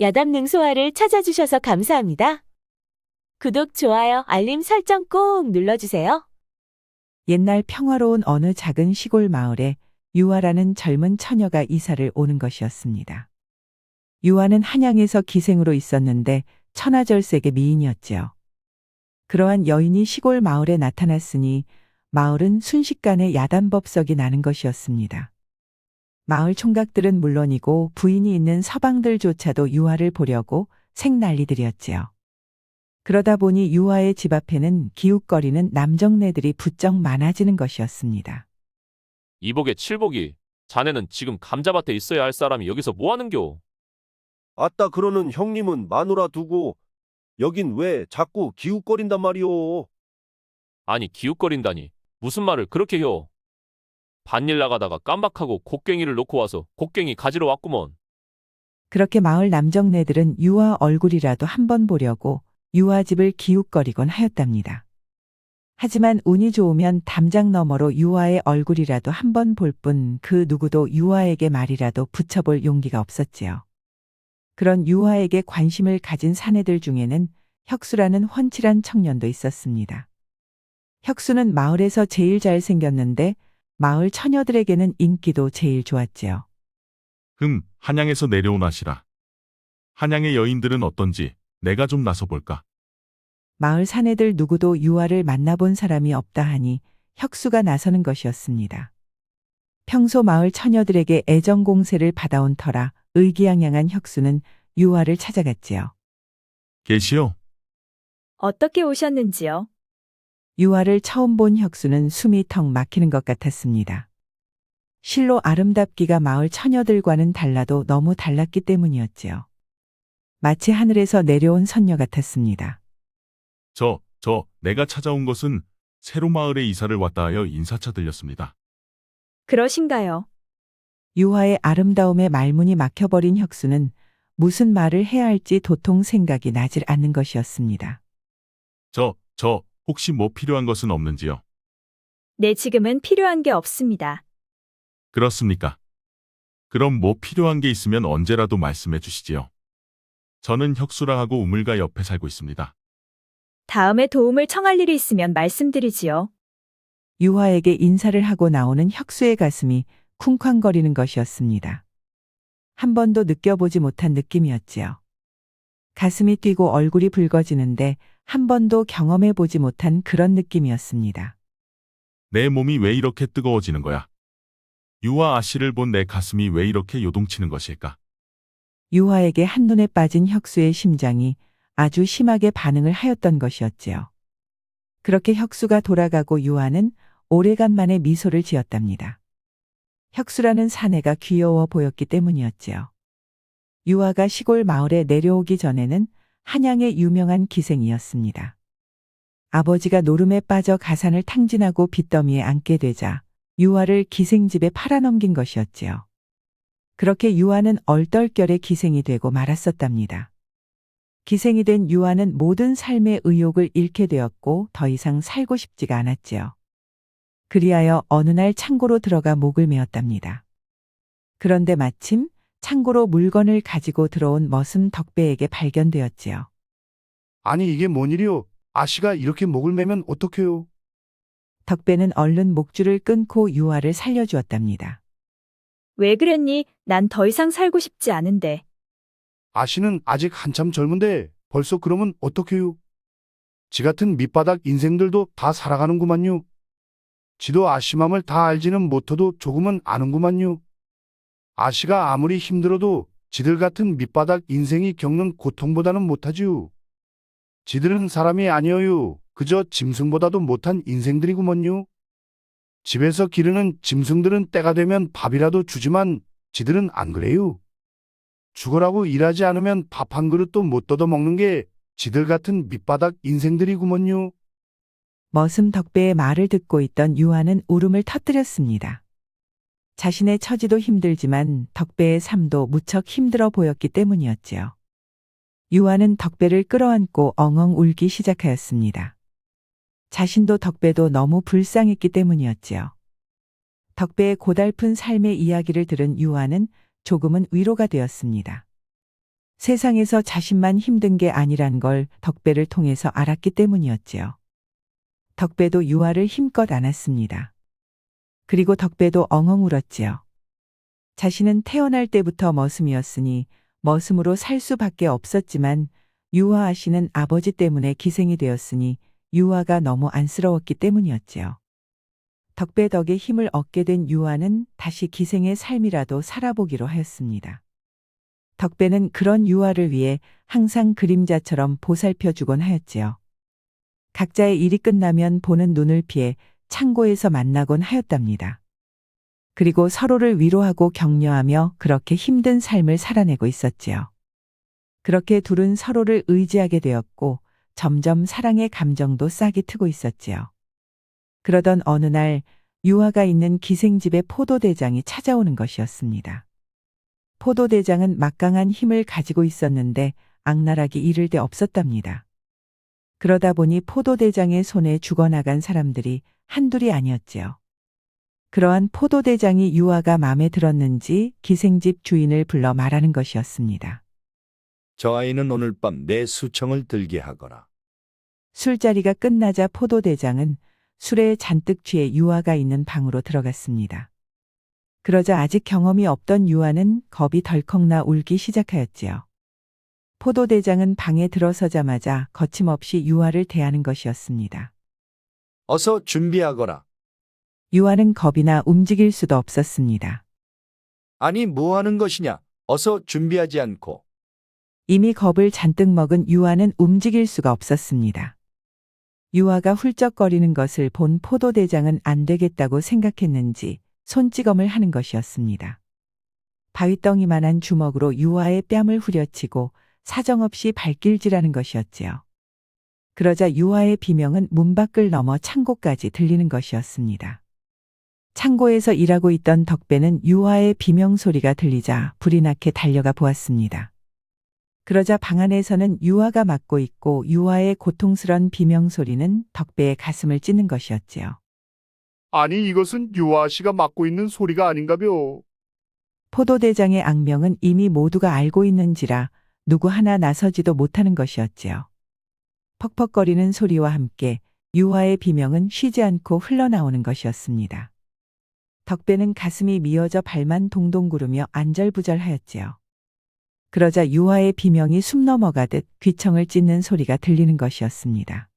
야담 능 소화를 찾아주셔서 감사합니다. 구독, 좋아요, 알림 설정 꼭 눌러주세요. 옛날 평화로운 어느 작은 시골 마을에 유아라는 젊은 처녀가 이사를 오는 것이었습니다. 유아는 한양에서 기생으로 있었는데 천하절색의 미인이었지요. 그러한 여인이 시골 마을에 나타났으니 마을은 순식간에 야단법석이 나는 것이었습니다. 마을 총각들은 물론이고 부인이 있는 서방들조차도 유아를 보려고 생난리들이었지요. 그러다 보니 유아의 집 앞에는 기웃거리는 남정네들이 부쩍 많아지는 것이었습니다. 이복의 칠복이 자네는 지금 감자밭에 있어야 할 사람이 여기서 뭐 하는겨? 아따 그러는 형님은 마누라 두고 여긴 왜 자꾸 기웃거린단 말이오. 아니 기웃거린다니 무슨 말을 그렇게 혀? 밭일 나가다가 깜박하고 곡괭이를 놓고 와서 곡괭이 가지러 왔구먼. 그렇게 마을 남정네들은 유아 얼굴이라도 한번 보려고 유아 집을 기웃거리곤 하였답니다. 하지만 운이 좋으면 담장 너머로 유아의 얼굴이라도 한번 볼 뿐 그 누구도 유아에게 말이라도 붙여볼 용기가 없었지요. 그런 유아에게 관심을 가진 사내들 중에는 혁수라는 훤칠한 청년도 있었습니다. 혁수는 마을에서 제일 잘생겼는데 마을 처녀들에게는 인기도 제일 좋았지요. 흠, 한양에서 내려온 아시라. 한양의 여인들은 어떤지 내가 좀 나서 볼까. 마을 사내들 누구도 유아를 만나본 사람이 없다 하니 혁수가 나서는 것이었습니다. 평소 마을 처녀들에게 애정 공세를 받아온 터라 의기양양한 혁수는 유아를 찾아갔지요. 계시오. 어떻게 오셨는지요? 유아를 처음 본 혁수는 숨이 턱 막히는 것 같았습니다. 실로 아름답기가 마을 처녀들과는 달라도 너무 달랐기 때문이었지요. 마치 하늘에서 내려온 선녀 같았습니다. 저, 저, 내가 찾아온 것은 새로 마을에 이사를 왔다 하여 인사차 들렸습니다. 그러신가요? 유화의 아름다움에 말문이 막혀버린 혁수는 무슨 말을 해야 할지 도통 생각이 나질 않는 것이었습니다. 저, 저, 혹시 뭐 필요한 것은 없는지요? 네, 지금은 필요한 게 없습니다. 그렇습니까? 그럼 뭐 필요한 게 있으면 언제라도 말씀해 주시지요. 저는 혁수라 하고 우물가 옆에 살고 있습니다. 다음에 도움을 청할 일이 있으면 말씀드리지요. 유화에게 인사를 하고 나오는 혁수의 가슴이 쿵쾅거리는 것이었습니다. 한 번도 느껴보지 못한 느낌이었지요. 가슴이 뛰고 얼굴이 붉어지는데 한 번도 경험해 보지 못한 그런 느낌이었습니다. 내 몸이 왜 이렇게 뜨거워지는 거야? 유아 아씨를 본 내 가슴이 왜 이렇게 요동치는 것일까? 유화에게 한눈에 빠진 혁수의 심장이 아주 심하게 반응을 하였던 것이었지요. 그렇게 혁수가 돌아가고 유화는 오래간만에 미소를 지었답니다. 혁수라는 사내가 귀여워 보였기 때문이었지요. 유화가 시골 마을에 내려오기 전에는 한양의 유명한 기생이었습니다. 아버지가 노름에 빠져 가산을 탕진하고 빚더미에 앉게 되자 유화를 기생집에 팔아넘긴 것이었지요. 그렇게 유아는 얼떨결에 기생이 되고 말았었답니다. 기생이 된 유아는 모든 삶의 의욕을 잃게 되었고 더 이상 살고 싶지가 않았지요. 그리하여 어느 날 창고로 들어가 목을 메었답니다. 그런데 마침 창고로 물건을 가지고 들어온 머슴 덕배에게 발견되었지요. 아니 이게 뭔 일이오? 아씨가 이렇게 목을 매면 어떡해요? 덕배는 얼른 목줄을 끊고 유아를 살려주었답니다. 왜 그랬니? 난 더 이상 살고 싶지 않은데. 아씨는 아직 한참 젊은데 벌써 그러면 어떡해요? 지 같은 밑바닥 인생들도 다 살아가는구만요. 지도 아씨 맘을 다 알지는 못해도 조금은 아는구만요. 아씨가 아무리 힘들어도 지들 같은 밑바닥 인생이 겪는 고통보다는 못하지요. 지들은 사람이 아니어요. 그저 짐승보다도 못한 인생들이구먼요. 집에서 기르는 짐승들은 때가 되면 밥이라도 주지만 지들은 안 그래요. 죽으라고 일하지 않으면 밥 한 그릇도 못 뜯어 먹는 게 지들 같은 밑바닥 인생들이구먼요. 머슴 덕배의 말을 듣고 있던 유아는 울음을 터뜨렸습니다. 자신의 처지도 힘들지만 덕배의 삶도 무척 힘들어 보였기 때문이었지요. 유아는 덕배를 끌어안고 엉엉 울기 시작하였습니다. 자신도 덕배도 너무 불쌍했기 때문이었지요. 덕배의 고달픈 삶의 이야기를 들은 유아는 조금은 위로가 되었습니다. 세상에서 자신만 힘든 게 아니란 걸 덕배를 통해서 알았기 때문이었지요. 덕배도 유아를 힘껏 안았습니다. 그리고 덕배도 엉엉 울었지요. 자신은 태어날 때부터 머슴이었으니 머슴으로 살 수밖에 없었지만 유아 아씨는 아버지 때문에 기생이 되었으니 유아가 너무 안쓰러웠기 때문이었지요. 덕배 덕에 힘을 얻게 된 유아는 다시 기생의 삶이라도 살아보기로 하였습니다. 덕배는 그런 유아를 위해 항상 그림자처럼 보살펴 주곤 하였지요. 각자의 일이 끝나면 보는 눈을 피해 창고에서 만나곤 하였답니다. 그리고 서로를 위로하고 격려하며 그렇게 힘든 삶을 살아내고 있었지요. 그렇게 둘은 서로를 의지하게 되었고 점점 사랑의 감정도 싹이 트고 있었지요. 그러던 어느 날 유아가 있는 기생집에 포도대장이 찾아오는 것이었습니다. 포도대장은 막강한 힘을 가지고 있었는데 악랄하기 이를 데 없었답니다. 그러다 보니 포도대장의 손에 죽어나간 사람들이 한둘이 아니었지요. 그러한 포도대장이 유아가 마음에 들었는지 기생집 주인을 불러 말하는 것이었습니다. 저 아이는 오늘 밤 내 수청을 들게 하거라. 술자리가 끝나자 포도대장은 술에 잔뜩 취해 유아가 있는 방으로 들어갔습니다. 그러자 아직 경험이 없던 유아는 겁이 덜컥 나 울기 시작하였지요. 포도대장은 방에 들어서자마자 거침없이 유아를 대하는 것이었습니다. 어서 준비하거라. 유아는 겁이 나 움직일 수도 없었습니다. 아니 뭐 하는 것이냐? 어서 준비하지 않고. 이미 겁을 잔뜩 먹은 유아는 움직일 수가 없었습니다. 유아가 훌쩍거리는 것을 본 포도대장은 안 되겠다고 생각했는지 손찌검을 하는 것이었습니다. 바위덩이만한 주먹으로 유아의 뺨을 후려치고 사정없이 발길질하는 것이었지요. 그러자 유아의 비명은 문 밖을 넘어 창고까지 들리는 것이었습니다. 창고에서 일하고 있던 덕배는 유아의 비명 소리가 들리자 불이 나게 달려가 보았습니다. 그러자 방 안에서는 유아가 맞고 있고 유아의 고통스런 비명 소리는 덕배의 가슴을 찢는 것이었지요. 아니 이것은 유아 씨가 맡고 있는 소리가 아닌가벼. 포도대장의 악명은 이미 모두가 알고 있는지라 누구 하나 나서지도 못하는 것이었지요. 퍽퍽거리는 소리와 함께 유아의 비명은 쉬지 않고 흘러나오는 것이었습니다. 덕배는 가슴이 미어져 발만 동동 구르며 안절부절하였지요. 그러자 유아의 비명이 숨 넘어가듯 귀청을 찢는 소리가 들리는 것이었습니다.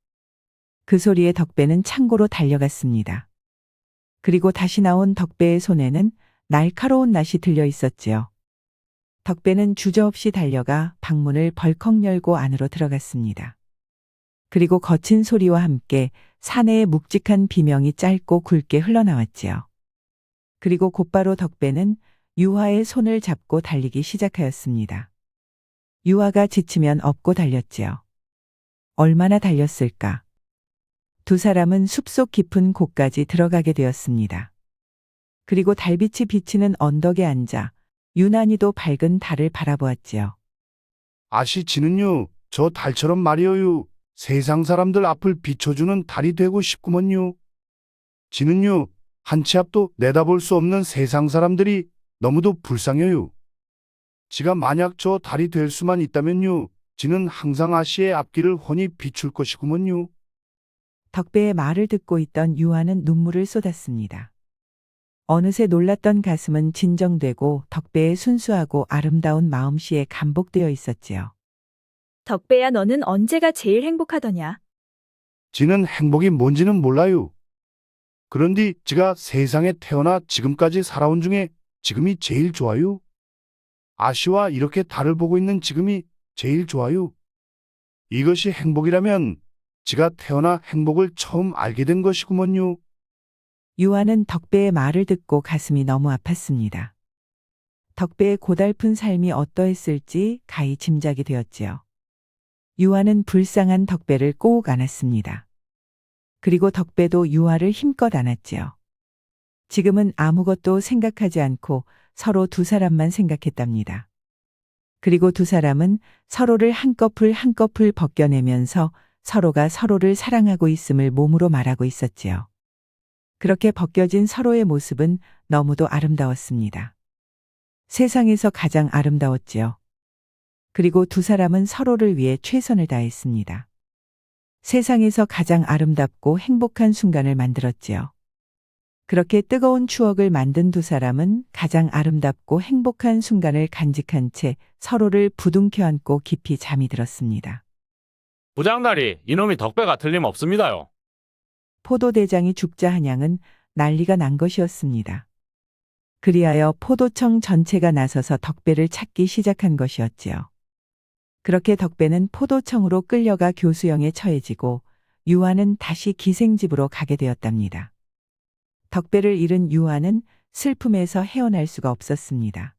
그 소리에 덕배는 창고로 달려갔습니다. 그리고 다시 나온 덕배의 손에는 날카로운 낫이 들려 있었지요. 덕배는 주저없이 달려가 방문을 벌컥 열고 안으로 들어갔습니다. 그리고 거친 소리와 함께 사내의 묵직한 비명이 짧고 굵게 흘러나왔지요. 그리고 곧바로 덕배는 유아의 손을 잡고 달리기 시작하였습니다. 유아가 지치면 업고 달렸지요. 얼마나 달렸을까? 두 사람은 숲속 깊은 곳까지 들어가게 되었습니다. 그리고 달빛이 비치는 언덕에 앉아 유난히도 밝은 달을 바라보았지요. 아시 지는요. 저 달처럼 말이어요. 세상 사람들 앞을 비춰주는 달이 되고 싶구먼요. 지는요. 한 치 앞도 내다볼 수 없는 세상 사람들이 너무도 불쌍해요. 지가 만약 저 달이 될 수만 있다면요. 지는 항상 아씨의 앞길을 훤히 비출 것이구먼요. 덕배의 말을 듣고 있던 유아는 눈물을 쏟았습니다. 어느새 놀랐던 가슴은 진정되고 덕배의 순수하고 아름다운 마음씨에 감복되어 있었지요. 덕배야 너는 언제가 제일 행복하더냐? 지는 행복이 뭔지는 몰라요. 그런데 지가 세상에 태어나 지금까지 살아온 중에 지금이 제일 좋아요. 아씨와 이렇게 달을 보고 있는 지금이 제일 좋아요. 이것이 행복이라면 지가 태어나 행복을 처음 알게 된 것이구먼요. 유아는 덕배의 말을 듣고 가슴이 너무 아팠습니다. 덕배의 고달픈 삶이 어떠했을지 가히 짐작이 되었지요. 유아는 불쌍한 덕배를 꼭 안았습니다. 그리고 덕배도 유아를 힘껏 안았지요. 지금은 아무것도 생각하지 않고 서로 두 사람만 생각했답니다. 그리고 두 사람은 서로를 한꺼풀 한꺼풀 벗겨내면서 서로가 서로를 사랑하고 있음을 몸으로 말하고 있었지요. 그렇게 벗겨진 서로의 모습은 너무도 아름다웠습니다. 세상에서 가장 아름다웠지요. 그리고 두 사람은 서로를 위해 최선을 다했습니다. 세상에서 가장 아름답고 행복한 순간을 만들었지요. 그렇게 뜨거운 추억을 만든 두 사람은 가장 아름답고 행복한 순간을 간직한 채 서로를 부둥켜 안고 깊이 잠이 들었습니다. 부장날이 이놈이 덕배가 틀림없습니다요. 포도대장이 죽자 한양은 난리가 난 것이었습니다. 그리하여 포도청 전체가 나서서 덕배를 찾기 시작한 것이었지요. 그렇게 덕배는 포도청으로 끌려가 교수형에 처해지고 유아는 다시 기생집으로 가게 되었답니다. 덕배를 잃은 유아는 슬픔에서 헤어날 수가 없었습니다.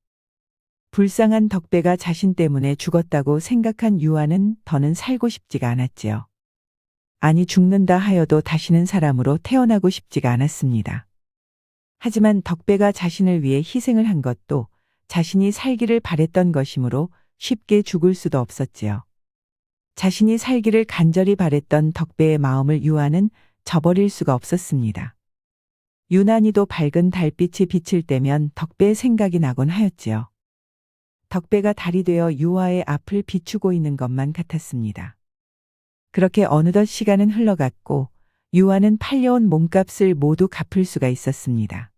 불쌍한 덕배가 자신 때문에 죽었다고 생각한 유아는 더는 살고 싶지가 않았지요. 아니 죽는다 하여도 다시는 사람으로 태어나고 싶지가 않았습니다. 하지만 덕배가 자신을 위해 희생을 한 것도 자신이 살기를 바랬던 것이므로 쉽게 죽을 수도 없었지요. 자신이 살기를 간절히 바랬던 덕배의 마음을 유아는 저버릴 수가 없었습니다. 유난히도 밝은 달빛이 비칠 때면 덕배의 생각이 나곤 하였지요. 덕배가 달이 되어 유아의 앞을 비추고 있는 것만 같았습니다. 그렇게 어느덧 시간은 흘러갔고 유아는 팔려온 몸값을 모두 갚을 수가 있었습니다.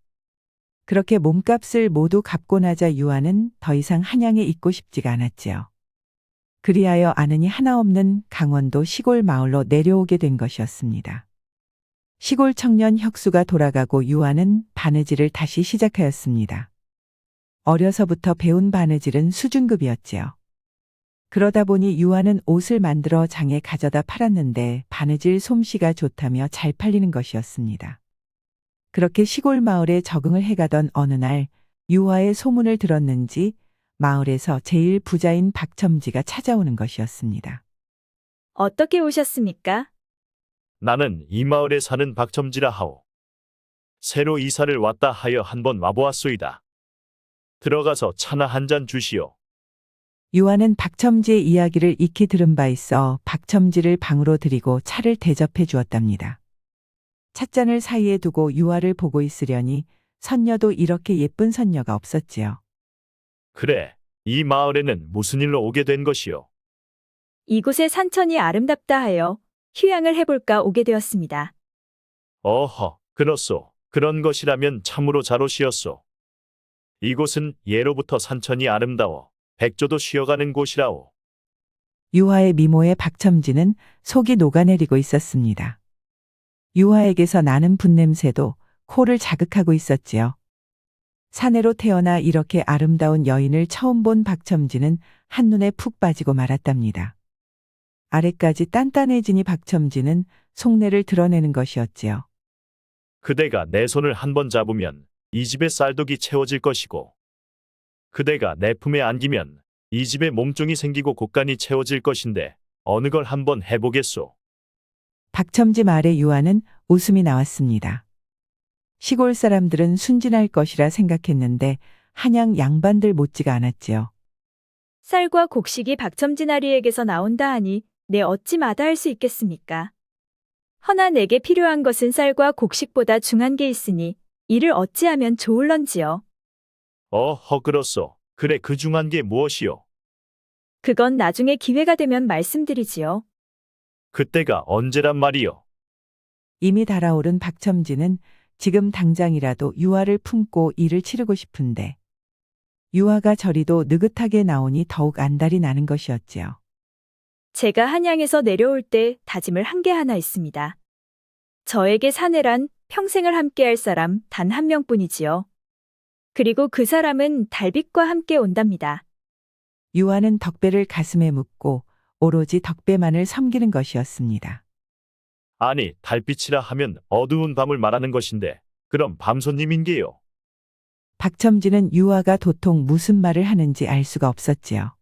그렇게 몸값을 모두 갚고 나자 유아는 더 이상 한양에 있고 싶지가 않았지요. 그리하여 아는이 하나 없는 강원도 시골 마을로 내려오게 된 것이었습니다. 시골 청년 혁수가 돌아가고 유아는 바느질을 다시 시작하였습니다. 어려서부터 배운 바느질은 수준급이었지요. 그러다 보니 유아는 옷을 만들어 장에 가져다 팔았는데 바느질 솜씨가 좋다며 잘 팔리는 것이었습니다. 그렇게 시골 마을에 적응을 해가던 어느 날 유아의 소문을 들었는지 마을에서 제일 부자인 박첨지가 찾아오는 것이었습니다. 어떻게 오셨습니까? 나는 이 마을에 사는 박첨지라 하오. 새로 이사를 왔다 하여 한번 와보았소이다. 들어가서 차나 한 잔 주시오. 유아는 박첨지의 이야기를 익히 들은 바 있어 박첨지를 방으로 들이고 차를 대접해 주었답니다. 찻잔을 사이에 두고 유아를 보고 있으려니 선녀도 이렇게 예쁜 선녀가 없었지요. 그래, 이 마을에는 무슨 일로 오게 된 것이오? 이곳의 산천이 아름답다 하여 휴양을 해볼까 오게 되었습니다. 어허, 그렇소. 그런 것이라면 참으로 잘 오시었소. 이곳은 예로부터 산천이 아름다워 백조도 쉬어가는 곳이라오. 유아의 미모에 박첨지는 속이 녹아내리고 있었습니다. 유아에게서 나는 분냄새도 코를 자극하고 있었지요. 사내로 태어나 이렇게 아름다운 여인을 처음 본 박첨지는 한눈에 푹 빠지고 말았답니다. 아래까지 단단해지니 박첨지는 속내를 드러내는 것이었지요. 그대가 내 손을 한 번 잡으면 이 집의 쌀독이 채워질 것이고, 그대가 내 품에 안기면 이 집에 몸종이 생기고 곡간이 채워질 것인데 어느 걸 한번 해보겠소. 박첨지 말에 유아는 웃음이 나왔습니다. 시골 사람들은 순진할 것이라 생각했는데 한양 양반들 못지가 않았지요. 쌀과 곡식이 박첨지나리에게서 나온다 하니 내 어찌 마다할 수 있겠습니까? 허나 내게 필요한 것은 쌀과 곡식보다 중한 게 있으니 이를 어찌하면 좋을런지요. 어 허 그렇소. 그래 그 중한 게 무엇이오? 그건 나중에 기회가 되면 말씀드리지요. 그때가 언제란 말이오? 이미 달아오른 박첨지는 지금 당장이라도 유아를 품고 일을 치르고 싶은데 유아가 저리도 느긋하게 나오니 더욱 안달이 나는 것이었지요. 제가 한양에서 내려올 때 다짐을 한 게 하나 있습니다. 저에게 사내란 평생을 함께할 사람 단 한 명뿐이지요. 그리고 그 사람은 달빛과 함께 온답니다. 유아는 덕배를 가슴에 묻고 오로지 덕배만을 섬기는 것이었습니다. 아니 달빛이라 하면 어두운 밤을 말하는 것인데 그럼 밤손님인게요. 박첨지는 유아가 도통 무슨 말을 하는지 알 수가 없었지요.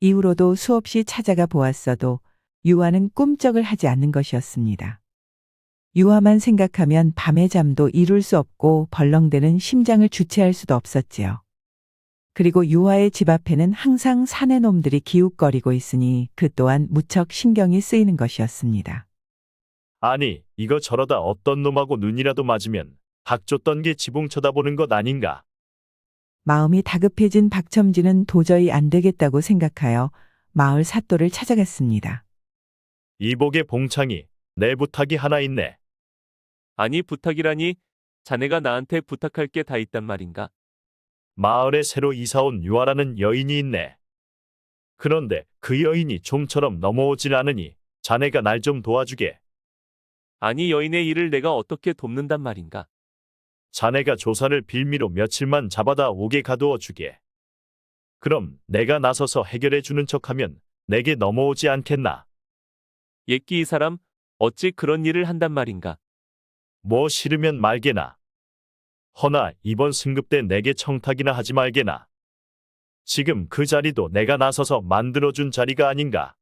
이후로도 수없이 찾아가 보았어도 유아는 꿈쩍을 하지 않는 것이었습니다. 유아만 생각하면 밤의 잠도 이룰 수 없고 벌렁대는 심장을 주체할 수도 없었지요. 그리고 유아의 집 앞에는 항상 사내 놈들이 기웃거리고 있으니 그 또한 무척 신경이 쓰이는 것이었습니다. 아니 이거 저러다 어떤 놈하고 눈이라도 맞으면 박 줬던 게 지붕 쳐다보는 것 아닌가? 마음이 다급해진 박첨지는 도저히 안 되겠다고 생각하여 마을 사또를 찾아갔습니다. 이복의 봉창이 내 부탁이 하나 있네. 아니 부탁이라니 자네가 나한테 부탁할 게 다 있단 말인가? 마을에 새로 이사온 유아라는 여인이 있네. 그런데 그 여인이 좀처럼 넘어오질 않으니 자네가 날 좀 도와주게. 아니 여인의 일을 내가 어떻게 돕는단 말인가? 자네가 조사를 빌미로 며칠만 잡아다 오게 가두어 주게. 그럼 내가 나서서 해결해 주는 척하면 내게 넘어오지 않겠나? 옛기 이 사람 어찌 그런 일을 한단 말인가? 뭐 싫으면 말게나. 허나 이번 승급 때 내게 청탁이나 하지 말게나. 지금 그 자리도 내가 나서서 만들어준 자리가 아닌가.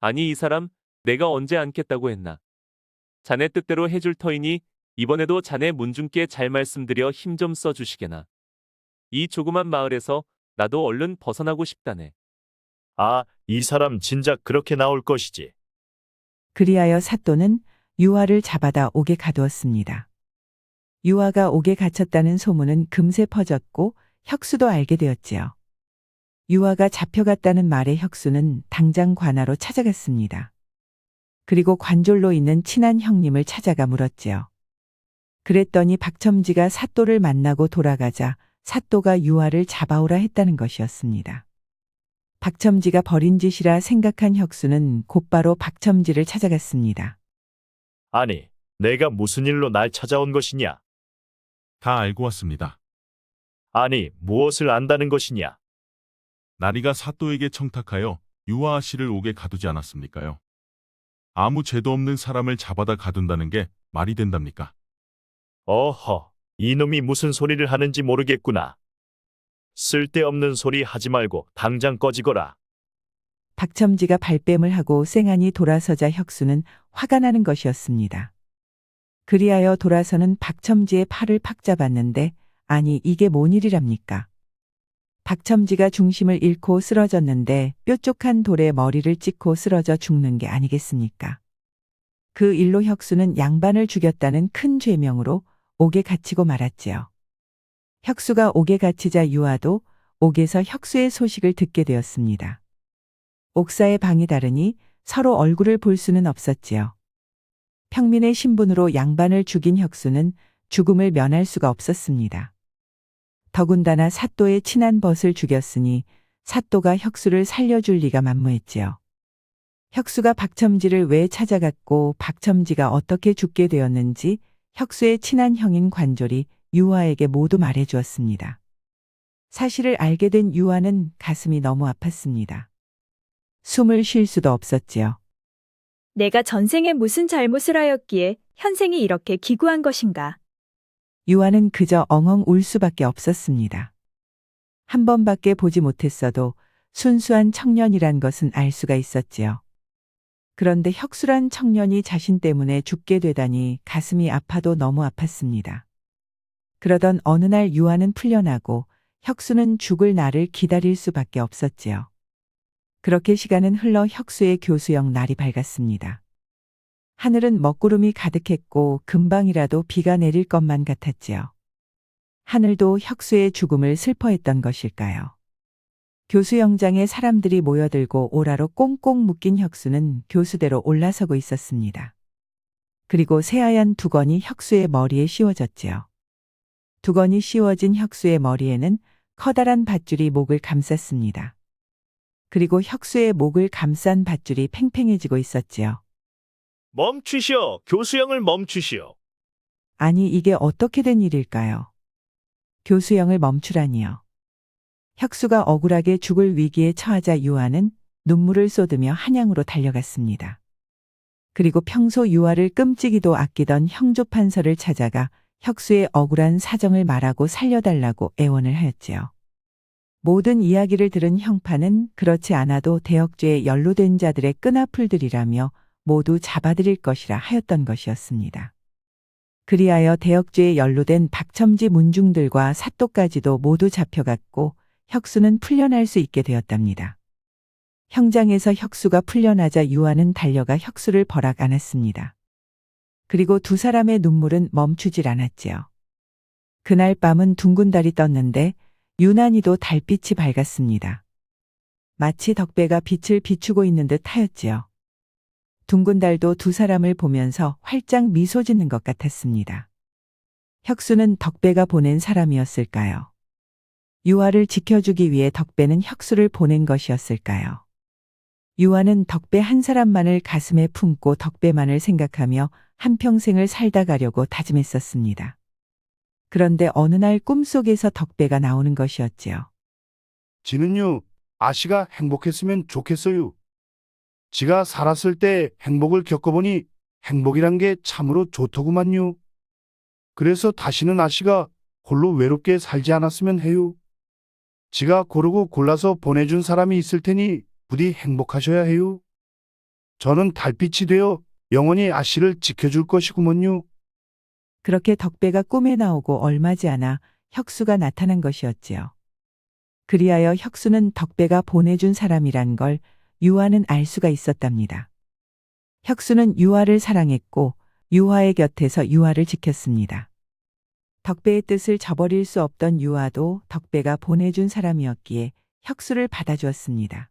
아니 이 사람 내가 언제 앉겠다고 했나? 자네 뜻대로 해줄 터이니 이번에도 자네 문중께 잘 말씀드려 힘 좀 써주시게나. 이 조그만 마을에서 나도 얼른 벗어나고 싶다네. 아, 이 사람 진작 그렇게 나올 것이지. 그리하여 사또는 유아를 잡아다 옥에 가두었습니다. 유아가 옥에 갇혔다는 소문은 금세 퍼졌고 혁수도 알게 되었지요. 유아가 잡혀갔다는 말에 혁수는 당장 관하로 찾아갔습니다. 그리고 관졸로 있는 친한 형님을 찾아가 물었지요. 그랬더니 박첨지가 사또를 만나고 돌아가자 사또가 유아를 잡아오라 했다는 것이었습니다. 박첨지가 벌인 짓이라 생각한 혁수는 곧바로 박첨지를 찾아갔습니다. 아니, 내가 무슨 일로 날 찾아온 것이냐? 다 알고 왔습니다. 아니, 무엇을 안다는 것이냐? 나리가 사또에게 청탁하여 유아아 씨를 옥에 가두지 않았습니까요? 아무 죄도 없는 사람을 잡아다 가둔다는 게 말이 된답니까? 어허, 이놈이 무슨 소리를 하는지 모르겠구나. 쓸데없는 소리 하지 말고 당장 꺼지거라. 박첨지가 발뺌을 하고 쌩안이 돌아서자 혁수는 화가 나는 것이었습니다. 그리하여 돌아서는 박첨지의 팔을 팍 잡았는데 아니 이게 뭔 일이랍니까? 박첨지가 중심을 잃고 쓰러졌는데 뾰족한 돌에 머리를 찍고 쓰러져 죽는 게 아니겠습니까? 그 일로 혁수는 양반을 죽였다는 큰 죄명으로 옥에 갇히고 말았지요. 혁수가 옥에 갇히자 유아도 옥에서 혁수의 소식을 듣게 되었습니다. 옥사의 방이 다르니 서로 얼굴을 볼 수는 없었지요. 평민의 신분으로 양반을 죽인 혁수는 죽음을 면할 수가 없었습니다. 더군다나 사또의 친한 벗을 죽였으니 사또가 혁수를 살려줄 리가 만무했지요. 혁수가 박첨지를 왜 찾아갔고 박첨지가 어떻게 죽게 되었는지 혁수의 친한 형인 관졸이 유아에게 모두 말해 주었습니다. 사실을 알게 된 유아는 가슴이 너무 아팠습니다. 숨을 쉴 수도 없었지요. 내가 전생에 무슨 잘못을 하였기에 현생이 이렇게 기구한 것인가? 유아는 그저 엉엉 울 수밖에 없었습니다. 한 번밖에 보지 못했어도 순수한 청년이란 것은 알 수가 있었지요. 그런데 혁수란 청년이 자신 때문에 죽게 되다니 가슴이 아파도 너무 아팠습니다. 그러던 어느 날 유아는 풀려나고 혁수는 죽을 날을 기다릴 수밖에 없었지요. 그렇게 시간은 흘러 혁수의 교수형 날이 밝았습니다. 하늘은 먹구름이 가득했고 금방이라도 비가 내릴 것만 같았지요. 하늘도 혁수의 죽음을 슬퍼했던 것일까요? 교수 영장에 사람들이 모여들고 오라로 꽁꽁 묶인 혁수는 교수대로 올라서고 있었습니다. 그리고 새하얀 두건이 혁수의 머리에 씌워졌지요. 두건이 씌워진 혁수의 머리에는 커다란 밧줄이 목을 감쌌습니다. 그리고 혁수의 목을 감싼 밧줄이 팽팽해지고 있었지요. 멈추시오. 교수형을 멈추시오. 아니, 이게 어떻게 된 일일까요? 교수형을 멈추라니요. 혁수가 억울하게 죽을 위기에 처하자 유아는 눈물을 쏟으며 한양으로 달려갔습니다. 그리고 평소 유아를 끔찍이도 아끼던 형조 판서를 찾아가 혁수의 억울한 사정을 말하고 살려달라고 애원을 하였지요. 모든 이야기를 들은 형파는 그렇지 않아도 대역죄에 연루된 자들의 끈아풀들이라며 모두 잡아들일 것이라 하였던 것이었습니다. 그리하여 대역죄에 연루된 박첨지 문중들과 사또까지도 모두 잡혀갔고 혁수는 풀려날 수 있게 되었답니다. 형장에서 혁수가 풀려나자 유아는 달려가 혁수를 버락 안았습니다. 그리고 두 사람의 눈물은 멈추질 않았지요. 그날 밤은 둥근 달이 떴는데 유난히도 달빛이 밝았습니다. 마치 덕배가 빛을 비추고 있는 듯 하였지요. 둥근 달도 두 사람을 보면서 활짝 미소 짓는 것 같았습니다. 혁수는 덕배가 보낸 사람이었을까요? 유아를 지켜주기 위해 덕배는 혁수를 보낸 것이었을까요? 유아는 덕배 한 사람만을 가슴에 품고 덕배만을 생각하며 한평생을 살다 가려고 다짐했었습니다. 그런데 어느 날 꿈속에서 덕배가 나오는 것이었지요. 지는요, 아씨가 행복했으면 좋겠어요. 지가 살았을 때 행복을 겪어보니 행복이란 게 참으로 좋더구만요. 그래서 다시는 아씨가 홀로 외롭게 살지 않았으면 해요. 지가 고르고 골라서 보내준 사람이 있을 테니 부디 행복하셔야 해요. 저는 달빛이 되어 영원히 아씨를 지켜줄 것이구먼요. 그렇게 덕배가 꿈에 나오고 얼마지 않아 혁수가 나타난 것이었지요. 그리하여 혁수는 덕배가 보내준 사람이란 걸 유아는 알 수가 있었답니다. 혁수는 유아를 사랑했고 유아의 곁에서 유아를 지켰습니다. 덕배의 뜻을 저버릴 수 없던 유아도 덕배가 보내준 사람이었기에 혁수를 받아주었습니다.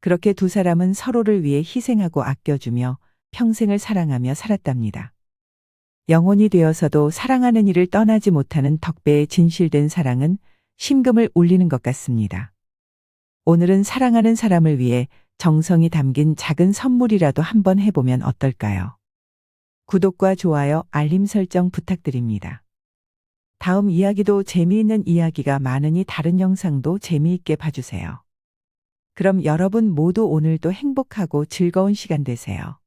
그렇게 두 사람은 서로를 위해 희생하고 아껴주며 평생을 사랑하며 살았답니다. 영혼이 되어서도 사랑하는 이를 떠나지 못하는 덕배의 진실된 사랑은 심금을 울리는 것 같습니다. 오늘은 사랑하는 사람을 위해 정성이 담긴 작은 선물이라도 한번 해보면 어떨까요? 구독과 좋아요, 알림 설정 부탁드립니다. 다음 이야기도 재미있는 이야기가 많으니 다른 영상도 재미있게 봐주세요. 그럼 여러분 모두 오늘도 행복하고 즐거운 시간 되세요.